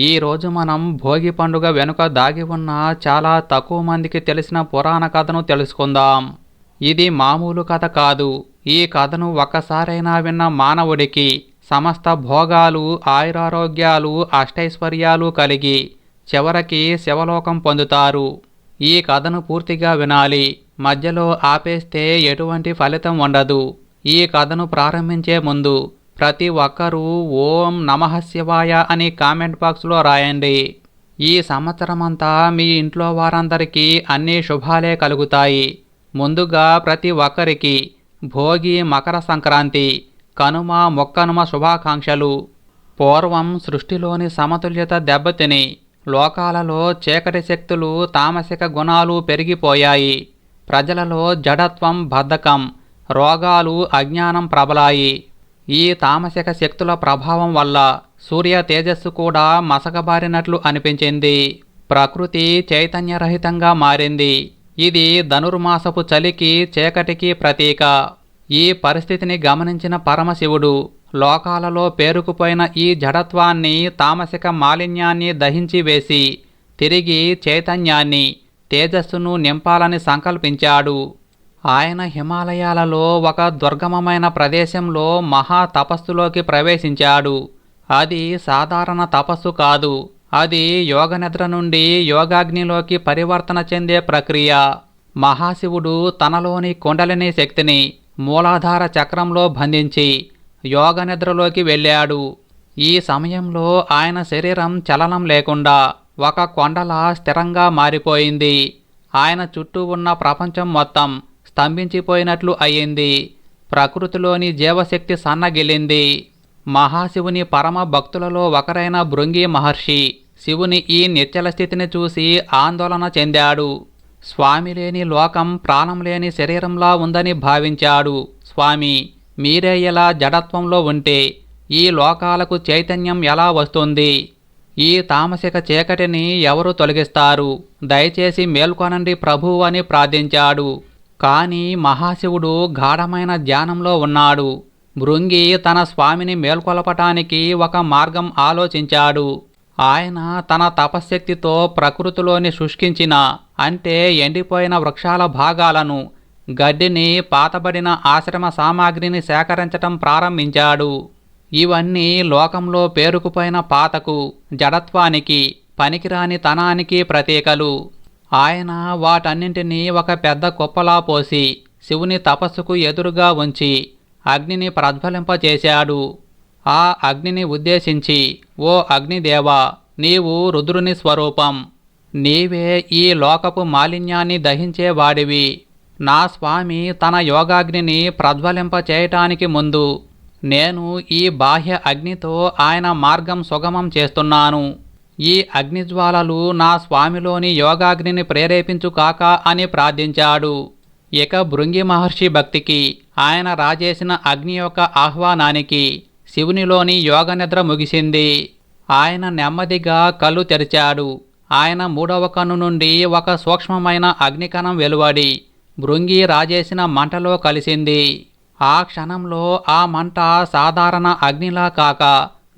ఈరోజు మనం భోగి పండుగ వెనుక దాగి ఉన్న చాలా తక్కువ మందికి తెలిసిన పురాణ కథను తెలుసుకుందాం. ఇది మామూలు కథ కాదు. ఈ కథను ఒక్కసారైనా విన్న మానవుడికి సమస్త భోగాలు ఆయురారోగ్యాలు అష్టైశ్వర్యాలు కలిగి చివరికి శివలోకం పొందుతారు. ఈ కథను పూర్తిగా వినాలి. మధ్యలో ఆపేస్తే ఎటువంటి ఫలితం ఉండదు. ఈ కథను ప్రారంభించే ముందు ప్రతి ఒక్కరూ ఓం నమః శివాయ అని కామెంట్ బాక్స్లో రాయండి. ఈ సంవత్సరమంతా మీ ఇంట్లో వారందరికీ అన్ని శుభాలే కలుగుతాయి. ముందుగా ప్రతి ఒక్కరికి భోగి మకర సంక్రాంతి కనుమ మొక్కనుమ శుభాకాంక్షలు. పూర్వం సృష్టిలోని సమతుల్యత దెబ్బతిని లోకాలలో చీకటి శక్తులు తామసిక గుణాలు పెరిగిపోయాయి. ప్రజలలో జడత్వం బద్ధకం రోగాలు అజ్ఞానం ప్రబలాయి. ఈ తామసిక శక్తుల ప్రభావం వల్ల సూర్య తేజస్సు కూడా మసకబారినట్లు అనిపించింది. ప్రకృతి చైతన్యరహితంగా మారింది. ఇది ధనుర్మాసపు చలికి చీకటికి ప్రతీక. ఈ పరిస్థితిని గమనించిన పరమశివుడు లోకాలలో పేరుకుపోయిన ఈ జడత్వాన్ని తామసిక మాలిన్యాన్ని దహించి వేసి తిరిగి చైతన్యాన్ని తేజస్సును నింపాలని సంకల్పించాడు. ఆయన హిమాలయాలలో ఒక దుర్గమమైన ప్రదేశంలో మహా తపస్సులోకి ప్రవేశించాడు. అది సాధారణ తపస్సు కాదు. అది యోగనిద్ర నుండి యోగాగ్నిలోకి పరివర్తన చెందే ప్రక్రియ. మహాశివుడు తనలోని కుండలిని శక్తిని మూలాధార చక్రంలో బంధించి యోగనిద్రలోకి వెళ్ళాడు. ఈ సమయంలో ఆయన శరీరం చలనం లేకుండా ఒక కొండలా స్థిరంగా మారిపోయింది. ఆయన చుట్టూ ఉన్న ప్రపంచం మొత్తం స్తంభించిపోయినట్లు అయ్యింది. ప్రకృతిలోని జీవశక్తి సన్నగిలింది. మహాశివుని పరమ భక్తులలో ఒకరైన భృంగి మహర్షి శివుని ఈ నిత్యల స్థితిని చూసి ఆందోళన చెందాడు. స్వామి లేని లోకం ప్రాణం లేని శరీరంలా ఉందని భావించాడు. స్వామి మీరే ఇలా జడత్వంలో ఉంటే ఈ లోకాలకు చైతన్యం ఎలా వస్తుంది? ఈ తామసిక చీకటిని ఎవరు తొలగిస్తారు? దయచేసి మేల్కొనండి ప్రభు అని ప్రార్థించాడు. కానీ మహాశివుడు గాఢమైన ధ్యానంలో ఉన్నాడు. భృంగి తన స్వామిని మేల్కొలపటానికి ఒక మార్గం ఆలోచించాడు. ఆయన తన తపశ్శక్తితో ప్రకృతిలోని శుష్కించిన అంటే ఎండిపోయిన వృక్షాల భాగాలను గడ్డిని పాతబడిన ఆశ్రమ సామాగ్రిని సేకరించటం ప్రారంభించాడు. ఇవన్నీ లోకంలో పేరుకుపోయిన పాతకు జడత్వానికి పనికిరాని తనానికి ప్రతీకలు. ఆయన వాటన్నింటినీ ఒక పెద్ద కుప్పలా పోసి శివుని తపస్సుకు ఎదురుగా ఉంచి అగ్నిని ప్రజ్వలింపచేశాడు ఆ అగ్నిని ఉద్దేశించి ఓ అగ్నిదేవా నీవు రుద్రుని స్వరూపం. నీవే ఈ లోకపు మాలిన్యాన్ని దహించేవాడివి. నా స్వామి తన యోగాగ్నిని ప్రజ్వలింపచేయటానికి ముందు నేను ఈ బాహ్య అగ్నితో ఆయన మార్గం సుగమం చేస్తున్నాను. ఈ అగ్నిజ్వాలలు నా స్వామిలోని యోగాగ్నిని ప్రేరేపించు కాక అని ప్రార్థించాడు. ఇక భృంగి మహర్షి భక్తికి ఆయన రాజేసిన అగ్ని యొక్క ఆహ్వానానికి శివునిలోని యోగ నిద్ర ముగిసింది. ఆయన నెమ్మదిగా కళ్ళు తెరిచాడు. ఆయన మూడవ కన్ను నుండి ఒక సూక్ష్మమైన అగ్నికణం వెలువడి భృంగి రాజేసిన మంటలో కలిసింది. ఆ క్షణంలో ఆ మంట సాధారణ అగ్నిలా కాక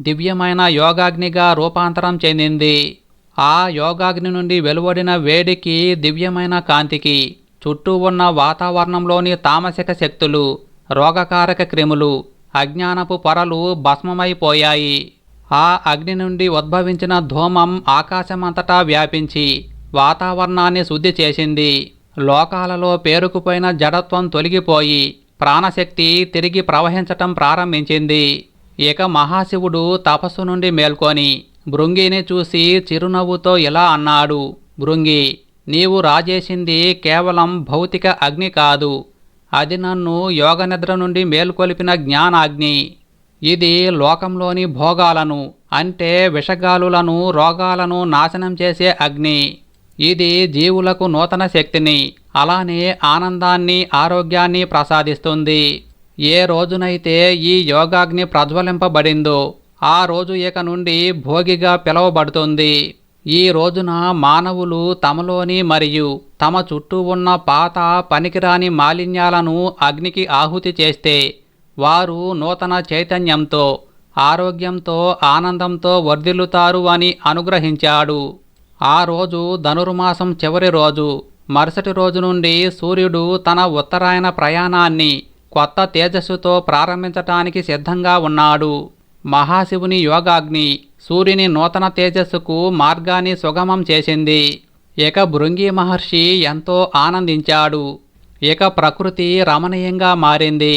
దివ్యమైన యోగాగ్నిగా రూపాంతరం చెందింది. ఆ యోగాగ్ని నుండి వెలువడిన వేడికి దివ్యమైన కాంతికి చుట్టూ ఉన్న వాతావరణంలోని తామసిక శక్తులు రోగకారక క్రిములు అజ్ఞానపు పొరలు భస్మమైపోయాయి. ఆ అగ్ని నుండి ఉద్భవించిన ధూమం ఆకాశమంతటా వ్యాపించి వాతావరణాన్ని శుద్ధి చేసింది. లోకాలలో పేరుకుపోయిన జడత్వం తొలగిపోయి ప్రాణశక్తి తిరిగి ప్రవహించటం ప్రారంభించింది. ఇక మహాశివుడు తపస్సు నుండి మేల్కొని భృంగిని చూసి చిరునవ్వుతో ఇలా అన్నాడు భృంగి నీవు రాజేసింది కేవలం భౌతిక అగ్ని కాదు. అది నన్ను యోగనిద్ర నుండి మేల్కొలిపిన జ్ఞానాగ్ని. ఇది లోకంలోని భోగాలను అంటే విషగాలులను రోగాలను నాశనం చేసే అగ్ని. ఇది జీవులకు నూతన శక్తిని అలానే ఆనందాన్ని ఆరోగ్యాన్ని ప్రసాదిస్తుంది. ఏ రోజునైతే ఈ యోగాగ్ని ప్రజ్వలింపబడిందో ఆ రోజు ఇక నుండి భోగిగా పిలువబడుతుంది. ఈ రోజున మానవులు తమలోని మరియు తమ చుట్టూ ఉన్న పాత పనికిరాని మాలిన్యాలను అగ్నికి ఆహుతి చేస్తే వారు నూతన చైతన్యంతో ఆరోగ్యంతో ఆనందంతో వర్ధిల్లుతారు అని అనుగ్రహించాడు. ఆ రోజు ధనుర్మాసం చివరి రోజు మరుసటి రోజు నుండి సూర్యుడు తన ఉత్తరాయణ ప్రయాణాన్ని కొత్త తేజస్సుతో ప్రారంభించటానికి సిద్ధంగా ఉన్నాడు. మహాశివుని యోగాగ్ని సూర్యుని నూతన తేజస్సుకు మార్గాన్ని సుగమం చేసింది. ఇక భృంగి మహర్షి ఎంతో ఆనందించాడు. ఇక ప్రకృతి రమణీయంగా మారింది.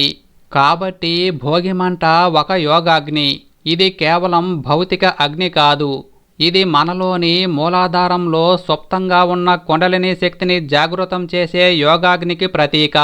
కాబట్టి భోగిమంట ఒక యోగాగ్ని. ఇది కేవలం భౌతిక అగ్ని కాదు. ఇది మనలోని మూలాధారంలో సుప్తంగా ఉన్న కుండలిని శక్తిని జాగృతం చేసే యోగాగ్నికి ప్రతీక.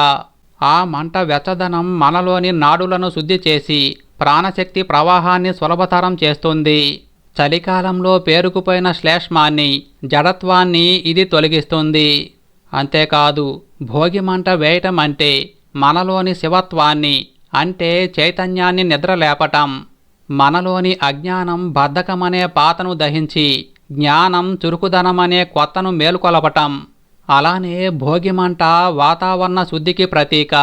ఆ మంట వెచ్చదనం మనలోని నాడులను శుద్ధి చేసి ప్రాణశక్తి ప్రవాహాన్ని సులభతరం చేస్తుంది. చలికాలంలో పేరుకుపోయిన శ్లేష్మాన్ని జడత్వాన్ని ఇది తొలగిస్తుంది. అంతేకాదు భోగి మంట వేయటం అంటే మనలోని శివత్వాన్ని అంటే చైతన్యాన్ని నిద్రలేపటం మనలోని అజ్ఞానం బద్ధకమనే పాతను దహించి జ్ఞానం చురుకుదనమనే కొత్తను మేలుకొలపటం. అలానే భోగిమంట వాతావరణ శుద్ధికి ప్రతీక.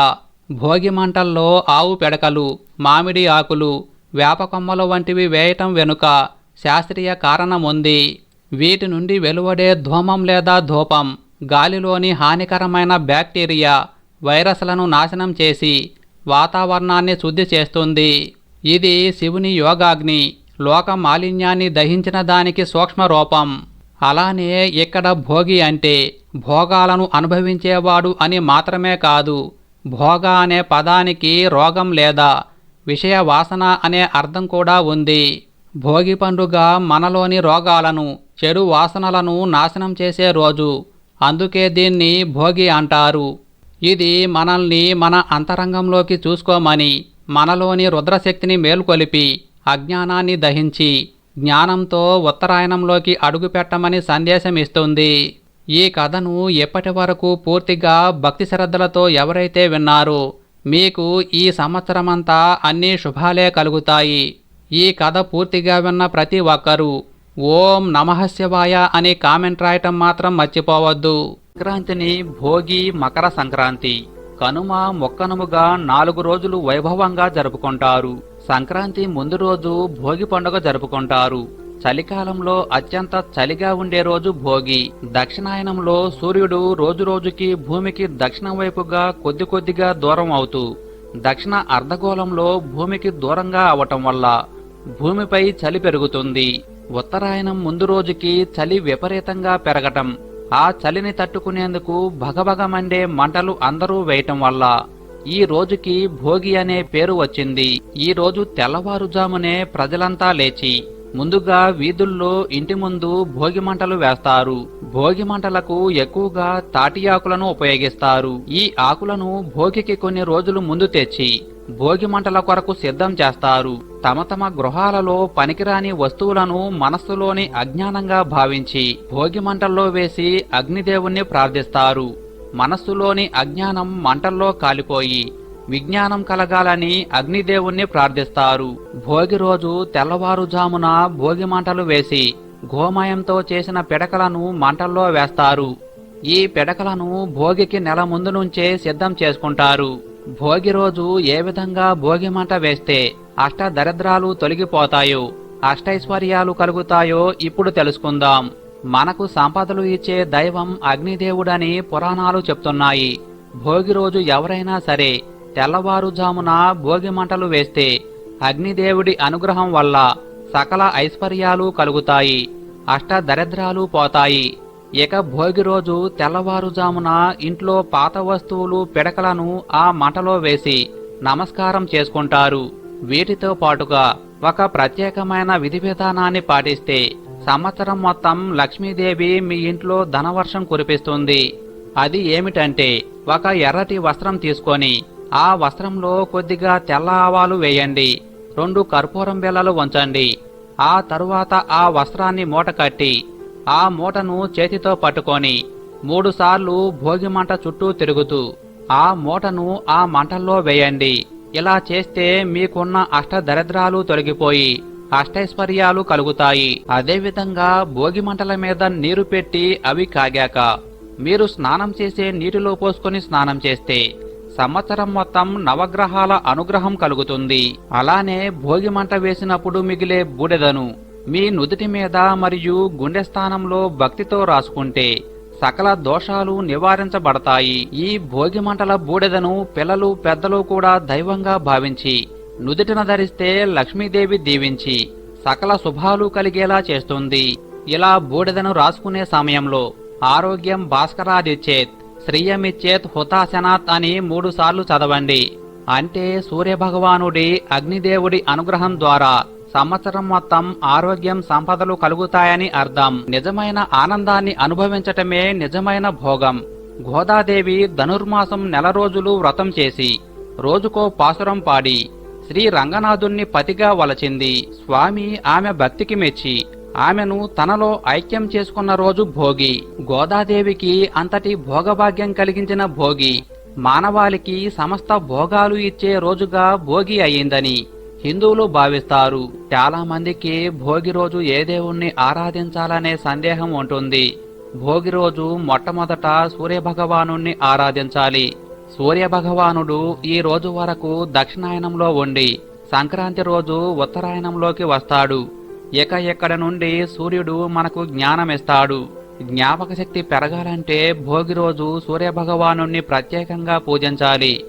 భోగిమంటల్లో ఆవు పెడకలు మామిడి ఆకులు వేపకొమ్మలు వంటివి వేయటం వెనుక శాస్త్రీయ కారణం ఉంది వీటి నుండి వెలువడే ధూమం లేదా ధూపం గాలిలోని హానికరమైన బ్యాక్టీరియా వైరస్లను నాశనం చేసి వాతావరణాన్ని శుద్ధి చేస్తుంది. ఇది శివుని యోగాగ్ని లోక మాలిన్యాన్ని దహించిన దానికి సూక్ష్మ రూపం అలానే ఇక్కడ భోగి అంటే భోగాలను అనుభవించేవాడు అని మాత్రమే కాదు భోగ అనే పదానికి రోగం లేదా విషయ వాసన అనే అర్థం కూడా ఉంది. భోగి పండుగ మనలోని రోగాలను చెడు వాసనలను నాశనం చేసే రోజు అందుకే దీన్ని భోగి అంటారు. ఇది మనల్ని మన అంతరంగంలోకి చూసుకోమని మనలోని రుద్రశక్తిని మేల్కొలిపి అజ్ఞానాన్ని దహించి జ్ఞానంతో ఉత్తరాయణంలోకి అడుగుపెట్టమని సందేశం ఇస్తుంది. ఈ కథను ఎప్పటి వరకు పూర్తిగా భక్తి శ్రద్ధలతో ఎవరైతే విన్నారో మీకు ఈ సంవత్సరమంతా అన్ని శుభాలే కలుగుతాయి. ఈ కథ పూర్తిగా విన్న ప్రతి ఒక్కరూ ఓం నమహశివాయ అనే అని కామెంట్ రాయటం మాత్రం మర్చిపోవద్దు. సంక్రాంతిని భోగి మకర సంక్రాంతి కనుమ మొక్కనుముగా నాలుగు రోజులు వైభవంగా జరుపుకుంటారు. సంక్రాంతి ముందు రోజు భోగి పండుగ జరుపుకుంటారు. చలికాలంలో అత్యంత చలిగా ఉండే రోజు భోగి. దక్షిణాయనంలో సూర్యుడు రోజురోజుకి భూమికి దక్షిణం వైపుగా కొద్ది కొద్దిగా దూరం అవుతూ దక్షిణ అర్ధగోళంలో భూమికి దూరంగా అవటం వల్ల భూమిపై చలి పెరుగుతుంది. ఉత్తరాయణం ముందు రోజుకి చలి విపరీతంగా పెరగటం ఆ చలిని తట్టుకునేందుకు భగభగమండే మంటలు అందరూ వేయటం వల్ల ఈ రోజుకి భోగి అనే పేరు వచ్చింది. ఈ రోజు తెల్లవారుజామునే ప్రజలంతా లేచి ముందుగా వీధుల్లో ఇంటి ముందు భోగి మంటలు వేస్తారు. భోగి మంటలకు ఎక్కువగా తాటి ఆకులను ఉపయోగిస్తారు. ఈ ఆకులను భోగికి కొన్ని రోజులు ముందు తెచ్చి భోగి మంటల కొరకు సిద్ధం చేస్తారు. తమ తమ గృహాలలో పనికిరాని వస్తువులను మనస్సులోని అజ్ఞానంగా భావించి భోగి మంటల్లో వేసి అగ్నిదేవుణ్ణి ప్రార్థిస్తారు. మనస్సులోని అజ్ఞానం మంటల్లో కాలిపోయి విజ్ఞానం కలగాలని అగ్నిదేవుణ్ణి ప్రార్థిస్తారు. భోగి రోజు తెల్లవారుజామున భోగి మంటలు వేసి గోమయంతో చేసిన పిడకలను మంటల్లో వేస్తారు. ఈ పిడకలను భోగికి నెల ముందు నుంచే సిద్ధం చేసుకుంటారు. భోగి రోజు ఏ విధంగా భోగి మంట వేస్తే అష్ట దరిద్రాలు తొలగిపోతాయో అష్టైశ్వర్యాలు కలుగుతాయో ఇప్పుడు తెలుసుకుందాం. మనకు సంపదలు ఇచ్చే దైవం అగ్నిదేవుడని పురాణాలు చెప్తున్నాయి. భోగి రోజు ఎవరైనా సరే తెల్లవారుజామున భోగి మంటలు వేస్తే అగ్నిదేవుడి అనుగ్రహం వల్ల సకల ఐశ్వర్యాలు కలుగుతాయి అష్ట దరిద్రాలు పోతాయి. ఇక భోగి రోజు తెల్లవారుజామున ఇంట్లో పాత వస్తువులు పిడకలను ఆ మంటలో వేసి నమస్కారం చేసుకుంటారు. వీటితో పాటుగా ఒక ప్రత్యేకమైన విధి విధానాన్ని పాటిస్తే సంవత్సరం మొత్తం లక్ష్మీదేవి మీ ఇంట్లో ధనవర్షం కురిపిస్తుంది. అది ఏమిటంటే ఒక ఎర్రటి వస్త్రం తీసుకొని ఆ వస్త్రంలో కొద్దిగా తెల్ల ఆవాలు వేయండి. రెండు కర్పూరం బిళ్ళలు ఉంచండి ఆ తరువాత ఆ వస్త్రాన్ని మూట కట్టి ఆ మూటను చేతితో పట్టుకొని మూడుసార్లు భోగి మంట చుట్టూ తిరుగుతూ ఆ మూటను ఆ మంటల్లో వేయండి. ఇలా చేస్తే మీకున్న అష్ట దరిద్రాలు తొలగిపోయి అష్టైశ్వర్యాలు కలుగుతాయి. అదేవిధంగా భోగి మంటల మీద నీరు పెట్టి అవి కాగాక మీరు స్నానం చేసే నీటిలో పోసుకొని స్నానం చేస్తే సంవత్సరం మొత్తం నవగ్రహాల అనుగ్రహం కలుగుతుంది. అలానే భోగి మంట వేసినప్పుడు మిగిలే బూడెదను మీ నుదుటి మీద మరియు గుండె స్థానంలో భక్తితో రాసుకుంటే సకల దోషాలు నివారించబడతాయి. ఈ భోగి మంటల బూడెదను పిల్లలు పెద్దలు కూడా దైవంగా భావించి నుదుటిన ధరిస్తే లక్ష్మీదేవి దీవించి సకల శుభాలు కలిగేలా చేస్తుంది. ఇలా బూడిదను రాసుకునే సమయంలో ఆరోగ్యం భాస్కరాదిచ్చేత్ శ్రీయమిచ్చేత్ హుతాశనాత్ అని మూడుసార్లు చదవండి. అంటే సూర్యభగవానుడి అగ్నిదేవుడి అనుగ్రహం ద్వారా సంవత్సరం మొత్తం ఆరోగ్యం సంపదలు కలుగుతాయని అర్థం. నిజమైన ఆనందాన్ని అనుభవించటమే నిజమైన భోగం. గోదాదేవి ధనుర్మాసం నెల రోజులు వ్రతం చేసి రోజుకో పాసురం పాడి శ్రీ రంగనాథుణ్ణి పతిగా వలచింది. స్వామి ఆమె భక్తికి మెచ్చి ఆమెను తనలో ఐక్యం చేసుకున్న రోజు భోగి. గోదాదేవికి అంతటి భోగభాగ్యం కలిగించిన భోగి. మానవాళికి సమస్త భోగాలు ఇచ్చే రోజుగా భోగి అయిందని హిందువులు భావిస్తారు. చాలా మందికి భోగి రోజు ఏ దేవుణ్ణి ఆరాధించాలనే సందేహం ఉంటుంది. భోగి రోజు మొట్టమొదట సూర్యభగవాను ఆరాధించాలి. సూర్యభగవానుడు ఈ రోజు వరకు దక్షిణాయనంలో ఉండి సంక్రాంతి రోజు ఉత్తరాయణంలోకి వస్తాడు. ఇక ఇక్కడ నుండి సూర్యుడు మనకు జ్ఞానమిస్తాడు. జ్ఞాపక శక్తి పెరగాలంటే భోగి రోజు సూర్యభగవాను ప్రత్యేకంగా పూజించాలి.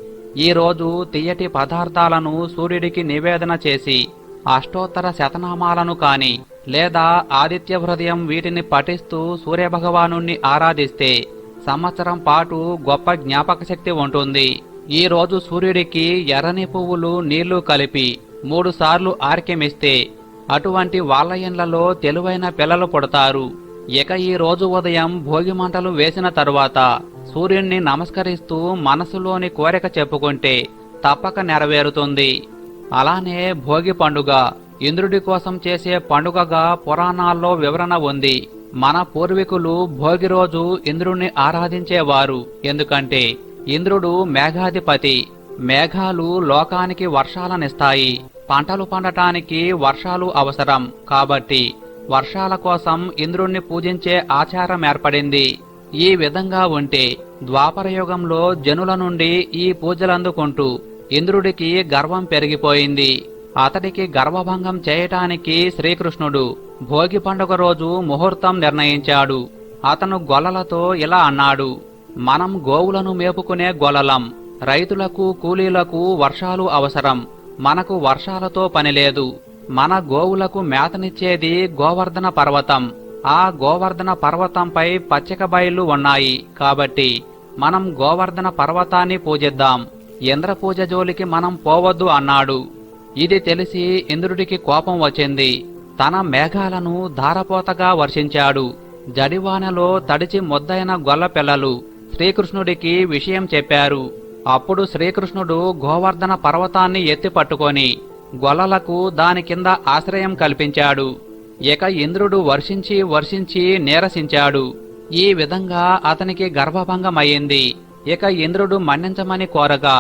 ఈ రోజు తీయటి పదార్థాలను సూర్యుడికి నివేదన చేసి అష్టోత్తర శతనామాలను కాని లేదా ఆదిత్య హృదయం వీటిని పఠిస్తూ సూర్యభగవాను ఆరాధిస్తే సంవత్సరం పాటు గొప్ప జ్ఞాపక శక్తి ఉంటుంది. ఈ రోజు సూర్యుడికి ఎర్రని పువ్వులు నీళ్ళు కలిపి మూడు సార్లు ఆర్కెమిస్తే అటువంటి వాళ్ళ ఇండ్లలో తెలివైన పిల్లలు పుడతారు. ఇక ఈ రోజు ఉదయం భోగి మంటలు వేసిన తరువాత సూర్యుణ్ణి నమస్కరిస్తూ మనసులోని కోరిక చెప్పుకుంటే తప్పక నెరవేరుతుంది. అలానే భోగి పండుగ ఇంద్రుడి కోసం చేసే పండుగగా పురాణాల్లో వివరణ ఉంది. మన పూర్వీకులు భోగి రోజు ఇంద్రుణ్ణి ఆరాధించేవారు. ఎందుకంటే ఇంద్రుడు మేఘాధిపతి. మేఘాలు లోకానికి వర్షాలనిస్తాయి. పంటలు పండటానికి వర్షాలు అవసరం. కాబట్టి వర్షాల కోసం ఇంద్రుణ్ణి పూజించే ఆచారం ఏర్పడింది. ఈ విధంగా ఉంటే ద్వాపరయుగంలో జనుల నుండి ఈ పూజలందుకుంటూ ఇంద్రుడికి గర్వం పెరిగిపోయింది. అతడికి గర్వభంగం చేయటానికి శ్రీకృష్ణుడు భోగి పండుగ రోజు ముహూర్తం నిర్ణయించాడు. అతను గొల్లలతో ఇలా అన్నాడు మనం గోవులను మేపుకునే గొల్లలం. రైతులకు కూలీలకు వర్షాలు అవసరం. మనకు వర్షాలతో పనిలేదు మన గోవులకు మేతనిచ్చేది గోవర్ధన పర్వతం. ఆ గోవర్ధన పర్వతంపై పచ్చిక బయళ్ళు ఉన్నాయి కాబట్టి మనం గోవర్ధన పర్వతాన్ని పూజిద్దాం. ఇంద్రపూజ జోలికి మనం పోవద్దు అన్నాడు. ఇది తెలిసి ఇంద్రుడికి కోపం వచ్చింది. తన మేఘాలను ధారపోతగా వర్షించాడు. జడివానలో తడిచి మొద్దైన గొల్ల పిల్లలు శ్రీకృష్ణుడికి విషయం చెప్పారు. అప్పుడు శ్రీకృష్ణుడు గోవర్ధన పర్వతాన్ని ఎత్తి పట్టుకొని గొల్లలకు దాని కింద ఆశ్రయం కల్పించాడు. ఇక ఇంద్రుడు వర్షించి వర్షించి నీరసించాడు. ఈ విధంగా అతనికి గర్భభంగమయ్యింది. ఇక ఇంద్రుడు మన్నించమని కోరగా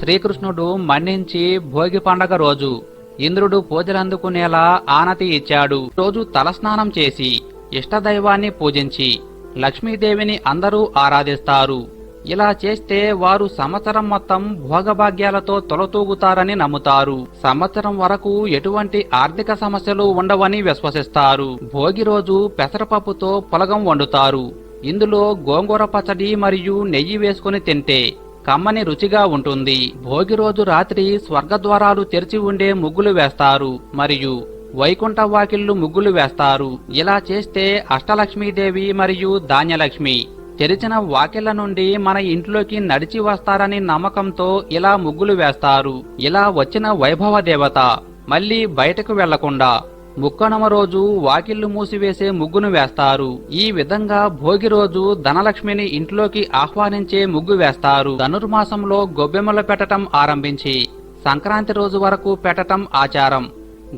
శ్రీకృష్ణుడు మన్నించి భోగి పండగ రోజు ఇంద్రుడు పూజలందుకునేలా ఆనతి ఇచ్చాడు. రోజు తలస్నానం చేసి ఇష్టదైవాన్ని పూజించి లక్ష్మీదేవిని అందరూ ఆరాధిస్తారు. ఇలా చేస్తే వారు సంవత్సరం మొత్తం భోగభాగ్యాలతో తొలతూగుతారని నమ్ముతారు. సంవత్సరం వరకు ఎటువంటి ఆర్థిక సమస్యలు ఉండవని విశ్వసిస్తారు. భోగి రోజు పెసరపప్పుతో పొలగం వండుతారు. ఇందులో గోంగూర పచ్చడి మరియు నెయ్యి వేసుకుని తింటే కమ్మని రుచిగా ఉంటుంది. భోగి రోజు రాత్రి స్వర్గద్వారాలు తెరిచి ఉండే ముగ్గులు వేస్తారు. మరియు వైకుంఠ వాకిళ్ళు ముగ్గులు వేస్తారు. ఇలా చేస్తే అష్టలక్ష్మీదేవి మరియు ధాన్యలక్ష్మి తెరిచిన వాకిళ్ళ నుండి మన ఇంట్లోకి నడిచి వస్తారని నమ్మకంతో ఇలా ముగ్గులు వేస్తారు. ఇలా వచ్చిన వైభవ దేవత మళ్ళీ బయటకు వెళ్ళకుండా ముక్కనమ రోజు వాకిళ్ళు మూసివేసే ముగ్గును వేస్తారు. ఈ విధంగా భోగి రోజు ధనలక్ష్మిని ఇంట్లోకి ఆహ్వానించే ముగ్గు వేస్తారు. ధనుర్మాసంలో గొబ్బెమ్మలు పెట్టటం ఆరంభించి సంక్రాంతి రోజు వరకు పెట్టటం ఆచారం.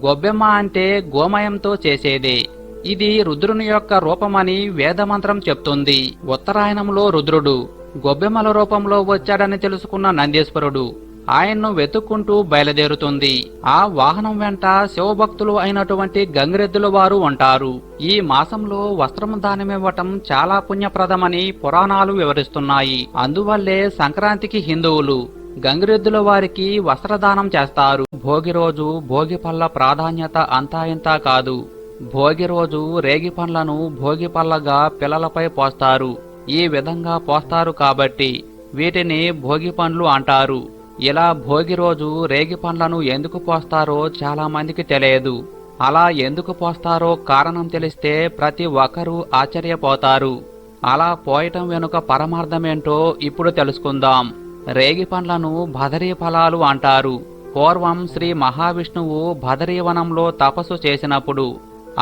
గొబ్బెమ్మ అంటే గోమయంతో చేసేదే. ఇది రుద్రుని యొక్క రూపమని వేదమంత్రం చెప్తుంది. ఉత్తరాయణంలో రుద్రుడు గొబ్బెమ్మల రూపంలో వచ్చాడని తెలుసుకున్న నందీశ్వరుడు. ఆయన్ను వెతుక్కుంటూ బయలుదేరుతుంది. ఆ వాహనం వెంట శివభక్తులు అయినటువంటి గంగిరెద్దుల వారు ఉంటారు. ఈ మాసంలో వస్త్రము దానమివ్వటం చాలా పుణ్యప్రదమని పురాణాలు వివరిస్తున్నాయి. అందువల్లే సంక్రాంతికి హిందువులు గంగిరెద్దుల వారికి వస్త్రదానం చేస్తారు. భోగి రోజు భోగి పళ్ళ ప్రాధాన్యత అంతా ఇంతా కాదు. భోగి రోజు రేగి పండ్లను భోగి పళ్ళగా పిల్లలపై పోస్తారు. ఈ విధంగా పోస్తారు కాబట్టి వీటిని భోగి పండ్లు అంటారు. ఇలా భోగి రోజు రేగి పండ్లను ఎందుకు పోస్తారో చాలా మందికి తెలియదు. అలా ఎందుకు పోస్తారో కారణం తెలిస్తే ప్రతి ఒక్కరూ ఆశ్చర్యపోతారు. అలా పోయటం వెనుక పరమార్థమేంటో ఇప్పుడు తెలుసుకుందాం. రేగి పండ్లను భదరీ ఫలాలు అంటారు. పూర్వం శ్రీ మహావిష్ణువు భదరీవనంలో తపస్సు చేసినప్పుడు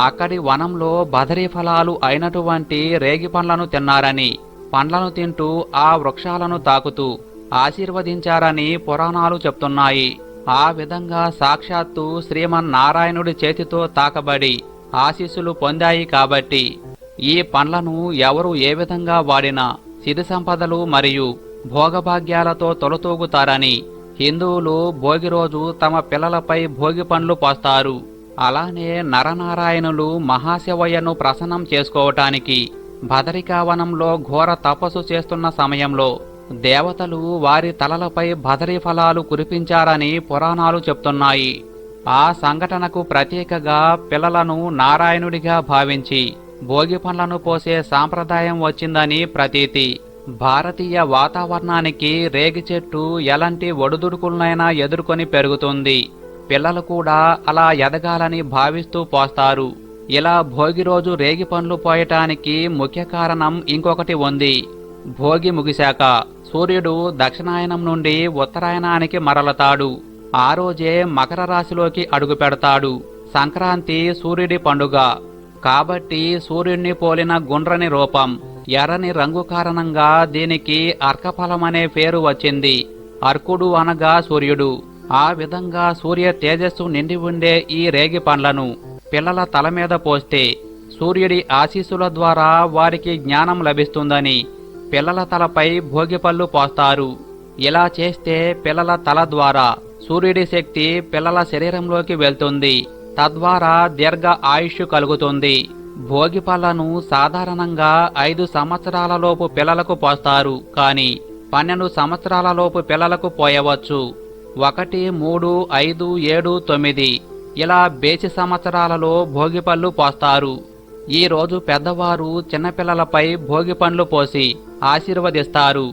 అక్కడి వనంలో బదరీ ఫలాలు అయినటువంటి రేగి పండ్లను తిన్నారని పండ్లను తింటూ ఆ వృక్షాలను తాకుతూ ఆశీర్వదించారని పురాణాలు చెప్తున్నాయి. ఆ విధంగా సాక్షాత్తు శ్రీమన్నారాయణుడి చేతితో తాకబడి ఆశీస్సులు పొందాయి కాబట్టి ఈ పండ్లను ఎవరు ఏ విధంగా వాడినా సిరి సంపదలు మరియు భోగభాగ్యాలతో తొలతూగుతారని హిందువులు భోగి రోజు తమ పిల్లలపై భోగి పండ్లు పోస్తారు. అలానే నరనారాయణులు మహాశివయ్యను ప్రసన్నం చేసుకోవటానికి భదరికావనంలో ఘోర తపస్సు చేస్తున్న సమయంలో దేవతలు వారి తలలపై భదరి ఫలాలు కురిపించారని పురాణాలు చెప్తున్నాయి. ఆ సంఘటనకు ప్రత్యేకగా పిల్లలను నారాయణుడిగా భావించి భోగి పండ్లను పోసే సాంప్రదాయం వచ్చిందని ప్రతీతి. భారతీయ వాతావరణానికి రేగి చెట్టు ఎలాంటి ఒడుదుడుకులనైనా ఎదుర్కొని పెరుగుతుంది. పిల్లలు కూడా అలా ఎదగాలని భావిస్తూ పోస్తారు. ఇలా భోగి రోజు రేగి పండ్లు పోయటానికి ముఖ్య కారణం ఇంకొకటి ఉంది. భోగి ముగిశాక సూర్యుడు దక్షిణాయనం నుండి ఉత్తరాయణానికి మరలతాడు. ఆ రోజే మకర రాశిలోకి అడుగుపెడతాడు సంక్రాంతి సూర్యుడి పండుగ. కాబట్టి సూర్యుడిని పోలిన గుండ్రని రూపం ఎర్రని రంగు కారణంగా దీనికి అర్కఫలమనే పేరు వచ్చింది. అర్కుడు అనగా సూర్యుడు. ఆ విధంగా సూర్య తేజస్సు నిండి ఉండే ఈ రేగి పండ్లను పిల్లల తల మీద పోస్తే సూర్యుడి ఆశీస్సుల ద్వారా వారికి జ్ఞానం లభిస్తుందని పిల్లల తలపై భోగిపళ్ళు పోస్తారు. ఇలా చేస్తే పిల్లల తల ద్వారా సూర్యుడి శక్తి పిల్లల శరీరంలోకి వెళ్తుంది. తద్వారా దీర్ఘ ఆయుష్ కలుగుతుంది. భోగి పళ్ళను సాధారణంగా ఐదు సంవత్సరాలలోపు పిల్లలకు పోస్తారు. కానీ పన్నెండు సంవత్సరాలలోపు పిల్లలకు పోయవచ్చు. ఒకటి మూడు ఐదు ఏడు తొమ్మిది. ఇలా బేసి సంవత్సరాలలో భోగిపళ్ళు పోస్తారు. ఈరోజు పెద్దవారు చిన్నపిల్లలపై భోగి పండ్లు పోసి ఆశీర్వదిస్తారు.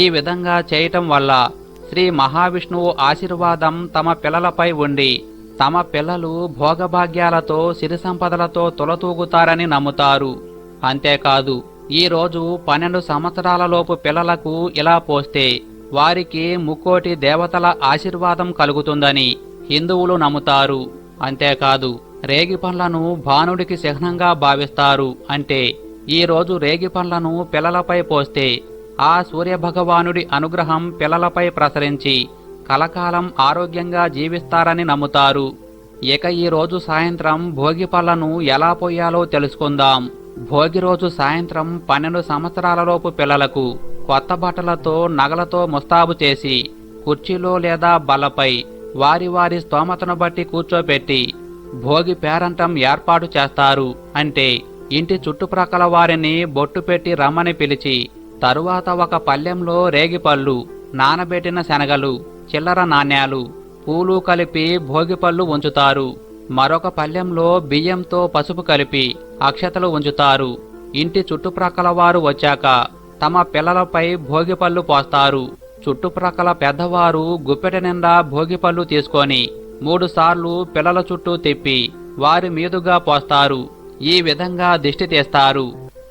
ఈ విధంగా చేయటం వల్ల శ్రీ మహావిష్ణువు ఆశీర్వాదం తమ పిల్లలపై ఉండి తమ పిల్లలు భోగభాగ్యాలతో సిరి సంపదలతో తులతూగుతారని నమ్ముతారు. అంతేకాదు ఈ రోజు పన్నెండు సంవత్సరాలలోపు పిల్లలకు ఇలా పోస్తే వారికి ముక్కోటి దేవతల ఆశీర్వాదం కలుగుతుందని హిందువులు నమ్ముతారు. అంతేకాదు రేగి పండ్లను భానుడికి చిహ్నంగా భావిస్తారు అంటే ఈరోజు రేగి పండ్లను పిల్లలపై పోస్తే ఆ సూర్యభగవానుడి అనుగ్రహం పిల్లలపై ప్రసరించి కలకాలం ఆరోగ్యంగా జీవిస్తారని నమ్ముతారు. ఇక ఈరోజు సాయంత్రం భోగి పళ్ళను ఎలా పోయాలో తెలుసుకుందాం. భోగి రోజు సాయంత్రం పన్నెండు సంవత్సరాలలోపు పిల్లలకు కొత్త బట్టలతో నగలతో ముస్తాబు చేసి కుర్చీలో లేదా బలపై వారి వారి స్తోమతను బట్టి కూర్చోపెట్టి భోగి పేరంటం ఏర్పాటు చేస్తారు అంటే ఇంటి చుట్టుప్రక్కల వారిని బొట్టు పెట్టి రమ్మని పిలిచి తరువాత ఒక పల్లెంలో రేగిపళ్ళు నానబెట్టిన శనగలు చిల్లర నాణ్యాలు పూలు కలిపి భోగిపళ్ళు ఉంచుతారు. మరొక పల్లెంలో బియ్యంతో పసుపు కలిపి అక్షతలు ఉంచుతారు. ఇంటి చుట్టుప్రక్కల వారు వచ్చాక తమ పిల్లలపై భోగిపళ్ళు పోస్తారు. చుట్టుప్రక్కల పెద్దవారు గుప్పెట నిండా భోగిపళ్ళు తీసుకొని మూడుసార్లు పిల్లల చుట్టూ తిప్పి వారి మీదుగా పోస్తారు. ఈ విధంగా దిష్టి తీస్తారు.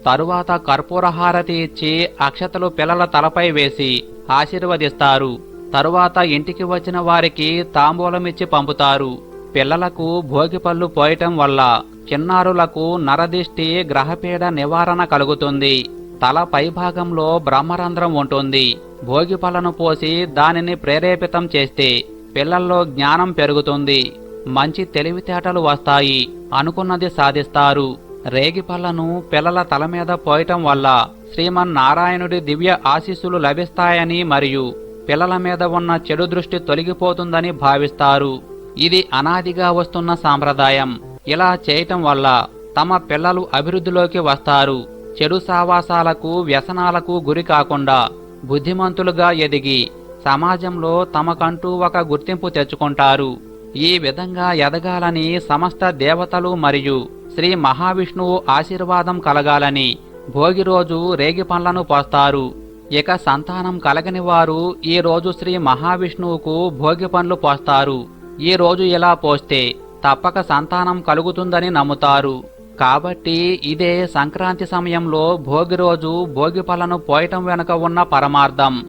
తరువాత కర్పూర హారతి ఇచ్చి అక్షతలు పిల్లల తలపై వేసి ఆశీర్వదిస్తారు. తరువాత ఇంటికి వచ్చిన వారికి తాంబూలమిచ్చి పంపుతారు. పిల్లలకు భోగిపళ్ళు పోయటం వల్ల చిన్నారులకు నరదిష్టి గ్రహపీడ నివారణ కలుగుతుంది. తల పైభాగంలో బ్రహ్మరంధ్రం ఉంటుంది. భోగిపళ్ళను పోసి దానిని ప్రేరేపితం చేస్తే పిల్లల్లో జ్ఞానం పెరుగుతుంది మంచి తెలివితేటలు వస్తాయి అనుకున్నది సాధిస్తారు. రేగిపళ్ళను పిల్లల తల మీద పోయటం వల్ల శ్రీమన్నారాయణుడి దివ్య ఆశీస్సులు లభిస్తాయని మరియు పిల్లల మీద ఉన్న చెడు దృష్టి తొలగిపోతుందని భావిస్తారు. ఇది అనాదిగా వస్తున్న సాంప్రదాయం. ఇలా చేయటం వల్ల తమ పిల్లలు అభివృద్ధిలోకి వస్తారు. చెడు సావాసాలకు వ్యసనాలకు గురి కాకుండా బుద్ధిమంతులుగా ఎదిగి సమాజంలో తమకంటూ ఒక గుర్తింపు తెచ్చుకుంటారు. ఈ విధంగా ఎదగాలని సమస్త దేవతలు మరియు శ్రీ మహావిష్ణువు ఆశీర్వాదం కలగాలని భోగి రోజు రేగి పండ్లను పోస్తారు. ఇక సంతానం కలగని వారు ఈ రోజు శ్రీ మహావిష్ణువుకు భోగి పండ్లు పోస్తారు. ఈ రోజు ఇలా పోస్తే తప్పక సంతానం కలుగుతుందని నమ్ముతారు. కాబట్టి ఇదే సంక్రాంతి సమయంలో భోగి రోజు భోగి పళ్ళను పోయటం వెనుక ఉన్న పరమార్థం.